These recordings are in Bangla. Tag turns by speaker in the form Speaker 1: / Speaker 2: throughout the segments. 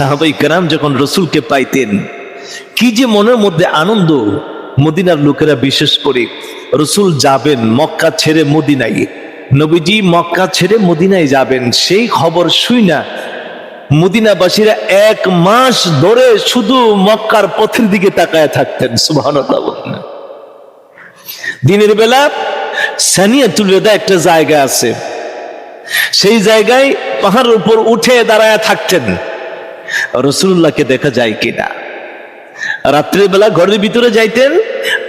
Speaker 1: সাহাবাই কেরাম যখন রসুলকে পাইতেন, কি যে মনের মধ্যে আনন্দ মদিনার লোকেরা বিশেষ করে রসুল যাবেন মক্কা ছেড়ে মদিনায়। নবীজি মক্কা ছেড়ে মদিনায় যাবেন, সেই খবর শুই না। মদিনাবাসীরা এক মাস ধরে শুধু মক্কার পথের দিকে তাকায় থাকতেন সুবাহ দিনের বেলা সানিয়া তুলেদা একটা জায়গা আছে, সেই জায়গায় পাহাড়ের উপর উঠে দাঁড়ায় থাকতেন। রসুল্লাহকে দেখা যায় কিনা? রাত্রিবেলা ঘরের ভিতরে যাইতেন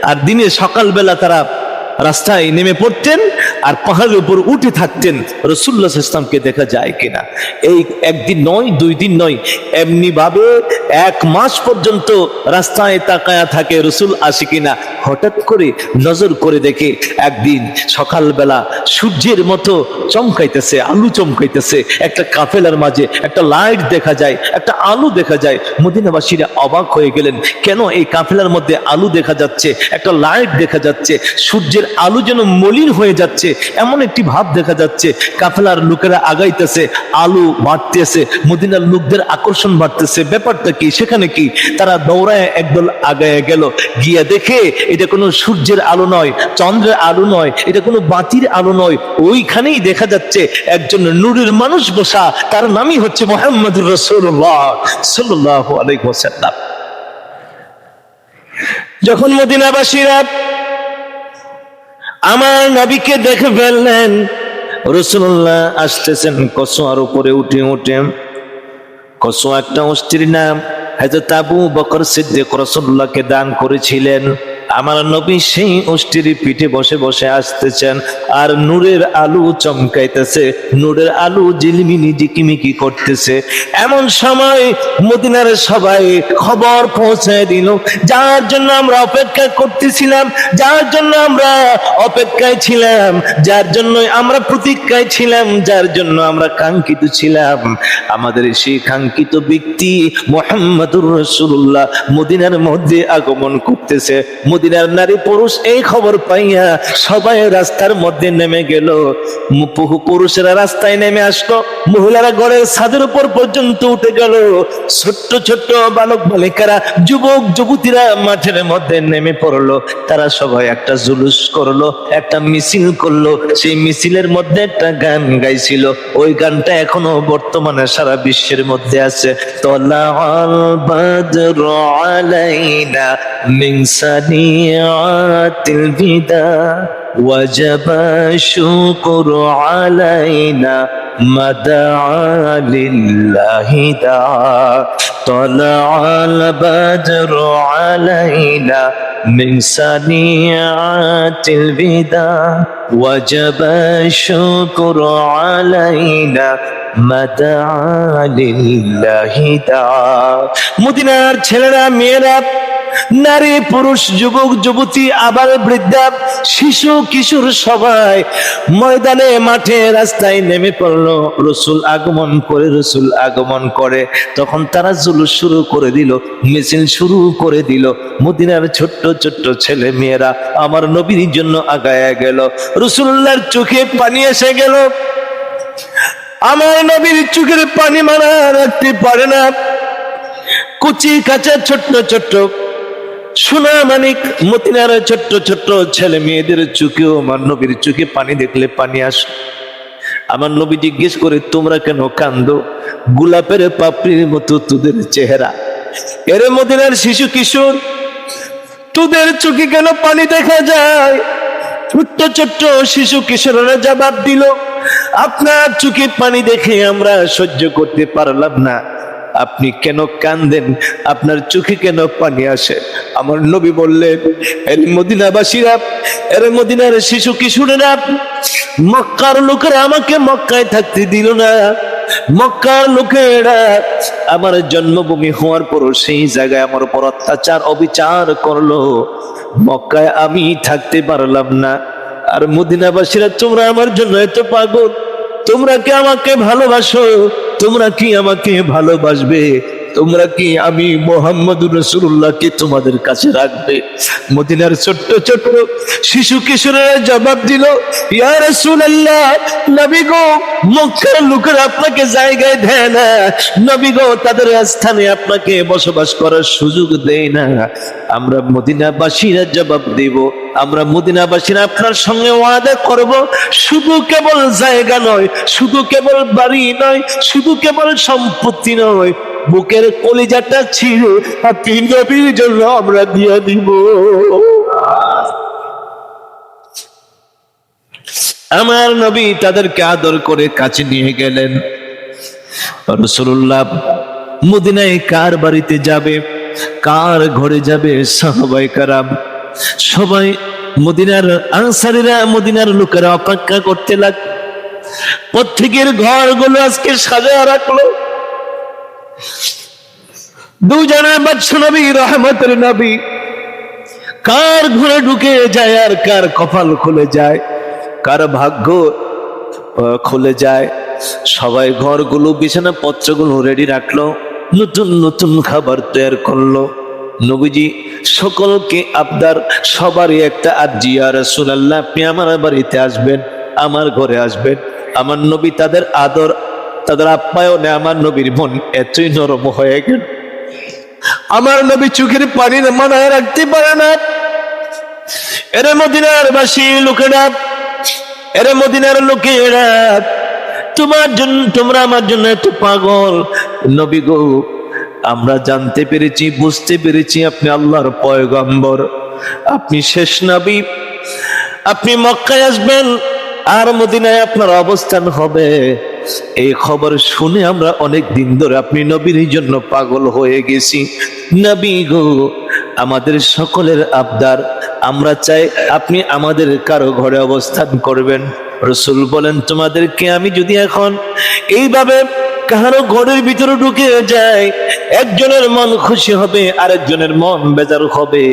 Speaker 1: আর দিনে সকালবেলা তারা রাস্তায় নেমে পড়তেন আর পাহাড়ের উপর উঠে থাকতেন রসুল্লাহ ইসলামকে দেখা যায় কিনা। এই একদিন নয়, দুই দিন নয় এমনি ভাবে এক মাস পর্যন্ত রাস্তায় তাকায়া থাকে রসুল আসে কিনা, হঠাৎ করে নজর করে দেখে একদিন সকালবেলা সূর্যের মতো চমকাইতেছে, আলু চমকাইতেছে, একটা কাফেলার মাঝে একটা লাইট দেখা যায়, একটা আলু দেখা যায়। মদিনাবাসীরা অবাক হয়ে গেলেন, কেন এই কাফেলার মধ্যে আলু দেখা যাচ্ছে, একটা লাইট দেখা যাচ্ছে, সূর্যের আলু যেন মলিন হয়ে যাচ্ছে এমন একটি ভাব দেখা যাচ্ছে, কাফেলার লোকেরা আগাইতেছে, আলু বাড়তেছে, মদিনার লোকদের আকর্ষণ বাড়তেছে। ব্যাপারটা কি? সেখানে কি তারা দৌড়ায় একদল আগায় গেল, গিয়া দেখে এটা কোনো সূর্যের আলো নয়, চন্দ্রের আলো নয়, এটা কোনো বাতির আলো নয়। ওইখানেই দেখা যাচ্ছে একজন নূরের মানুষ বসা, তার নামই হচ্ছে মোহাম্মদুর রসুল্লাহ সাল্লাহ আলাইসাল্লাম যখন মদিনাবাসীরা আমার নবীকে দেখে ফেললেন। রসুল্লাহ আসতেছেন কসোয়ার উপরে উঠে উঠে। কসোয়া একটা অস্থির নাম। হয়তো তাবু বকর সিদ্দিক রসুল্লাহকে দান করেছিলেন। আমার নবী সেই অষ্টির পিঠে বসে বসে আসতেছেন, আর নূরের আলু চমকাইতেছে। নূরের আলু জিলমিনি জিকিমিকি করতেছে। এমন সময় মদিনার সবাই খবর পৌঁছায় দিল, যার জন্য আমরা অপেক্ষা করতেছিলাম, যার জন্য আমরা অপেক্ষায় ছিলাম, যার জন্য আমরা প্রতীক্ষায় ছিলাম, যার জন্য আমরা কাঙ্ক্ষিত ছিলাম। আমাদের সেই কাঙ্ক্ষিত ব্যক্তি মোহাম্মদুর রসুল্লাহ মদিনার মধ্যে আগমন করতেছে। মদিনার নারী পুরুষ এই খবর পাইয়া সবাই রাস্তার মধ্যে নেমে গেল। পুরুষেরা রাস্তায় নেমে আসলো। মহিলারা ঘরের ছাদের উপর পর্যন্ত উঠে গেল। ছোট্ট ছোট্ট বালক বালিকারা, যুবক, যুবতীরা মাঠের মধ্যে নেমে পড়ল। তারা সবাই একটা জুলুস করল, একটা মিছিল করল। সেই মিছিলের মধ্যে একটা গান গাইছিল। ওই গানটা এখনও বর্তমানে সারা বিশ্বের মধ্যে আছে। তলা আলাইনা মিন সানিয়াতিল বিদা وجب الشكر علينا مدعا لله دعا طلع البدر علينا من سنيعات الوداع وجب الشكر علينا مدعا لله دعا মদিনার ছেলেরা মেয়েরা নারী, পুরুষ, যুবক, যুবতী, আবার বৃদ্ধা, শিশু, কিশোর সবাই ময়দানে, মাঠে, রাস্তায় নেমে পড়ল। রসুল আগমন করে, রসুল আগমন করে। তখন তারা জুলুস শুরু করে দিল, মিছিল শুরু করে দিল। মদিনার ছোট্ট ছোট্ট ছেলে মেয়েরা আমার নবীর জন্য আগায়া গেল। রসুল্লাহর চোখে পানি এসে গেল। আমার নবীর চোখের পানি মারা রাখতে পারে না। কুচি কাঁচা ছোট্ট ছোট্ট সোনা মানিক মতিনার ছোট্ট ছোট্ট ছেলে মেয়েদের চোখেও আমার নবীর চোখে পানি দেখলে পানি আস। আমার নবী জিজ্ঞেস করে, তোমরা কেন কান্দো গোলাপের পাপড়ির মতো তোদের চেহারা। এর মদিনার শিশু কিশোর, তোদের চোখে কেন পানি দেখা যায়? ছোট্ট ছোট্ট শিশু কিশোররা জবাব দিল, আপনার চোখে পানি দেখে আমরা সহ্য করতে পারলাম না। আপনি কেন কান্দেন? আপনার চোখে কেন পানি আসে? আমার নবী বললেন, এর মদিনাবাসীরা, এর মদিনার শিশু কিশোরেরা মক্কার লোকেরা আমাকে মক্কায় থাকতে দিল না। মক্কার লোকেরা আমার জন্মভূমি হওয়ার পর সেই জায়গায় আমার উপর অত্যাচার, অবিচার করল। মক্কায় আমি থাকতে পারলাম না। আর মদিনাবাসীরা, তোমরা আমার জন্য এত পাগল। তোমরা কি আমাকে ভালোবাসো? তোমরা কি আমাকে ভালোবাসবে? তোমরা কি আমি মোহাম্মদুর রসুল্লাহকে তোমাদের কাছে রাখবে? মদিনার ছোট্ট ছোট্ট শিশু কিশোরেরা জবাব দিল রাসূলুল্লাহ, নবী গো, মক্কার আপনাকে জায়গায় দেয় না। নবী গো, তাদের স্থানে আপনাকে বসবাস করার সুযোগ দেয় না। আমরা মদিনাবাসীরা জবাব দেব, আমরা মদিনাবাসীরা আপনার সঙ্গে ওয়াদা করব, শুধু কেবল জায়গা নয়, শুধু কেবল বাড়ি নয়, শুধু কেবল সম্পত্তি নয় বুকের কলিজাটা ছিল আপনি নবীর জন্য আমরা দিয়ে দিব। আমার নবী তাদেরকে আদর করে কাছে নিয়ে গেলেন। রসুল্লাহ মদিনায় কার বাড়িতে যাবে, কার ঘরে যাবে সাহবাই কারাম? সবাই মদিনার আনসারিরা মদিনার লোকেরা অপেক্ষা করতে লাগ প্রত্যেকের ঘরগুলো আজকে সাজা রাখল। দুজনের বাচ্চা নবী রহমতের নবী। কার ঘরে ঢুকে যায় আর কার কপাল খুলে যায়? কার ভাগ্য খুলে যায়? সবাই ঘরগুলো, বিছানা পত্রগুলো রেডি রাখল। নতুন নতুন খাবার তৈরি করল। নবীজি, সকলকে আবদার, সবারই একটা আজিয়া রাসূলুল্লাহ, আপনি আমার বাড়িতে আসবেন, আমার ঘরে আসবেন। আমার নবী তাদের আদর তাদের আপ্যায়নে আমার নবীর মন এতই নরম হয়ে গেল। আমার নবী চোখের পানি মানায় রাখতে পারে না। এরে মদিনার বাসী লোকেরা, এরে মদিনার লোকেরা, তোমার জন্য, তোমরা আমার জন্য এত পাগল। নবী গো, আমরা জানতে পেরেছি, বুঝতে পেরেছি আপনি আল্লাহর পয়গম্বর। আপনি শেষ নবী। আপনি মক্কায় আসবেন, আর মদিনায় আপনার অবস্থান হবে। এই খবর শুনে আমরা অনেক দিন ধরে আপনি নবীর জন্য পাগল হয়ে গেছি। নবী গো, আমাদের সকলের আবদার, আমরা চাই আপনি আমাদের কারও ঘরে অবস্থান করবেন। রসুল বলেন, তোমাদেরকে আমি যদি এখন এইভাবে কারও ঘরের ভিতরে ঢুকে যায় একজনের মন খুশি হবে, আরেকজনের মন বেজার হবে।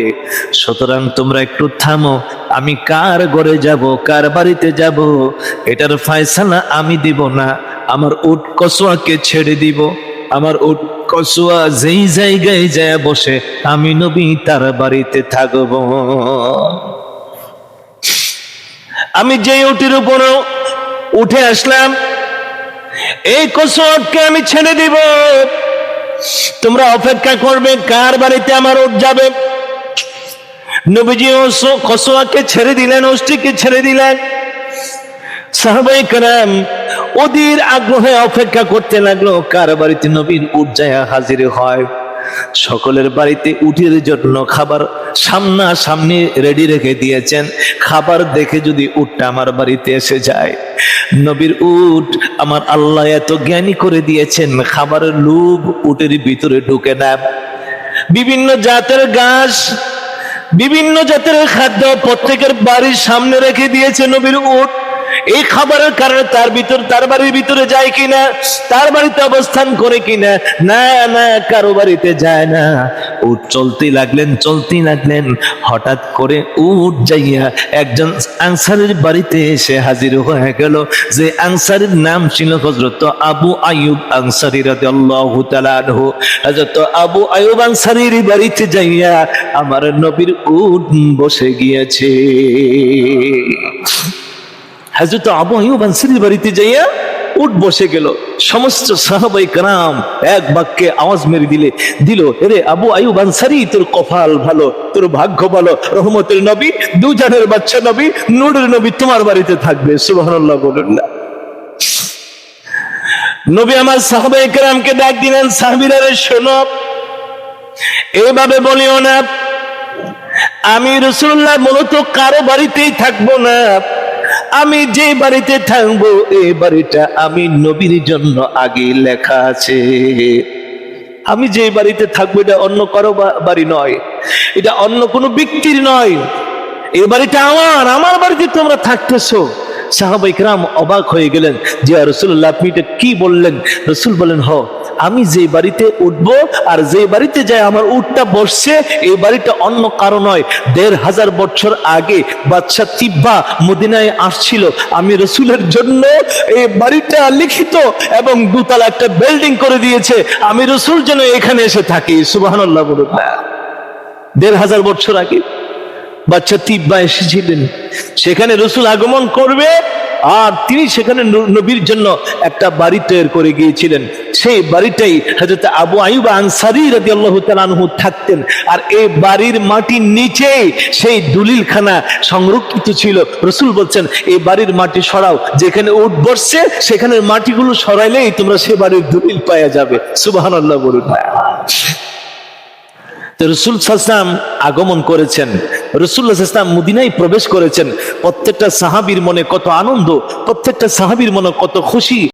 Speaker 1: সুতরাং তোমরা একটু থামো আমি কার ঘরে যাব, কার বাড়িতে যাব? এটার ফায়সালা আমি দিব না। আমার উট কসোয়াকে ছেড়ে দিব। আমার উট কসুয়া যেই জায়গায় যায় বসে, আমি নবী তার বাড়িতে থাকব। আমি যেই উটির উপরও উঠে আসলাম, এই কসুয়াকে আমি ছেড়ে দিব। তোমরা অপেক্ষা করবে, কার বাড়িতে আমার উঠ যাবে? নবীজি কসোয়াকে ছেড়ে দিলেন ওষ্টিকে ছেড়ে দিলেন। সাহাবাই কারাম ওদের আগ্রহে অপেক্ষা করতে লাগল, কার বাড়িতে নবীন উঠ যায় হাজির হয়? সকলের বাড়িতে উঠের জন্য খাবার সামনা সামনে রেডি রেখে দিয়েছেন। খাবার দেখে যদি উটটা আমার বাড়িতে এসে যায়। নবীর উট আমার আল্লাহ এত জ্ঞানী করে দিয়েছেন, খাবারের লুভ উটের ভিতরে ঢুকে না। বিভিন্ন জাতের ঘাস বিভিন্ন জাতের খাদ্য প্রত্যেকের বাড়ির সামনে রেখে দিয়েছে নবীর উঠ এই খাবারের কারণে তার ভিতর তার বাড়ির ভিতরে যায় কিনা, তার বাড়িতে অবস্থান করে কিনা, না না, কারও বাড়িতে যায় না। উট চলতে লাগলেন চলতে লাগলেন। হঠাৎ করে উট যাইয়া একজন আনসারের বাড়িতে এসে হাজির হয়ে গেল, যে আনসারের নাম ছিল হজরত আবু আয়ুব আনসারি রাদিয়াল্লাহু তাআলা আনহু। হযরত আবু আয়ুব আনসারির বাড়িতে যাইয়া আমার নবীর উট বসে গিয়েছে। হযরত আবু আয়ুব আনসারির বাড়িতে যাইয়া উঠ বসে গেল। সমস্ত সাহাবাই কারাম এক বাক্যে আওয়াজ মেরে দিলে, দিল, এরে আবু আয়ুব আনসারি, তোর কপাল ভালো, তোর ভাগ্য ভালো, রহমতের নবী, দুজনের বাচ্চা নবী, নুরের নবী তোমার বাড়িতে থাকবে। সুবহানাল্লাহ বলুন না। নবী আমার সাহাবাই কেরামকে ডাক দিলেন, সাহাবিরা রে, শোনো, এভাবে বলিও না, আমি রসুল্লাহ মূলত কারও বাড়িতেই থাকব না। আমি যে বাড়িতে থাকব এই বাড়িটা আমি নবীর জন্য আগে লেখা আছে। আমি যে বাড়িতে থাকব, এটা অন্য কারও বাড়ি নয়। এটা অন্য কোনো ব্যক্তির নয়। এই বাড়িটা আমার আমার বাড়িতে তোমরা থাকতেছো। সাহাবাই রাম অবাক হয়ে গেলেন যে রসুল্লাহ আপনি এটা কি বললেন? রসুল বলেন হ আমি যে বাড়িতে উঠবো আর যে বাড়িতে যায় আমার উঠটা বসছে, এই বাড়িটা অন্য কারও নয়। দেড় হাজার বছর আগে বাচ্চা তিব্বা মদিনায় আসছিল। আমি রসুলের জন্য এই বাড়িটা লিখিত এবং দুতলা একটা বিল্ডিং করে দিয়েছে। আমি রসুল যেন এখানে এসে থাকি। সুবাহ দেড় হাজার বছর আগে বাচ্চা তিব্বা এসেছিলেন। সেখানে রসুল আগমন করবে আর তিনি সেখানে নবীর জন্য একটা বাড়ি তৈরি করে গিয়েছিলেন। সেই বাড়িটাই হযরত আবু আইব আনসারী রাদিয়াল্লাহু তাআলা আনহু থাকতেন। আর এই বাড়ির মাটির নিচে সেই দলিলখানা সংরক্ষিত ছিল। রসুল বলছেন, এই বাড়ির মাটি সরাও, যেখানে উঠ বসছে, সেখানের মাটিগুলো সরাইলেই তোমরা সে বাড়ির দলিল পাওয়া যাবে। সুবহানাল্লাহ বলুন। তো রসুল সাল্লাম আগমন করেছেন। রসুল্লাহ ইসলাম মুদিনায় প্রবেশ করেছেন। প্রত্যেকটা সাহাবির মনে কত আনন্দ, প্রত্যেকটা সাহাবির মনে কত খুশি।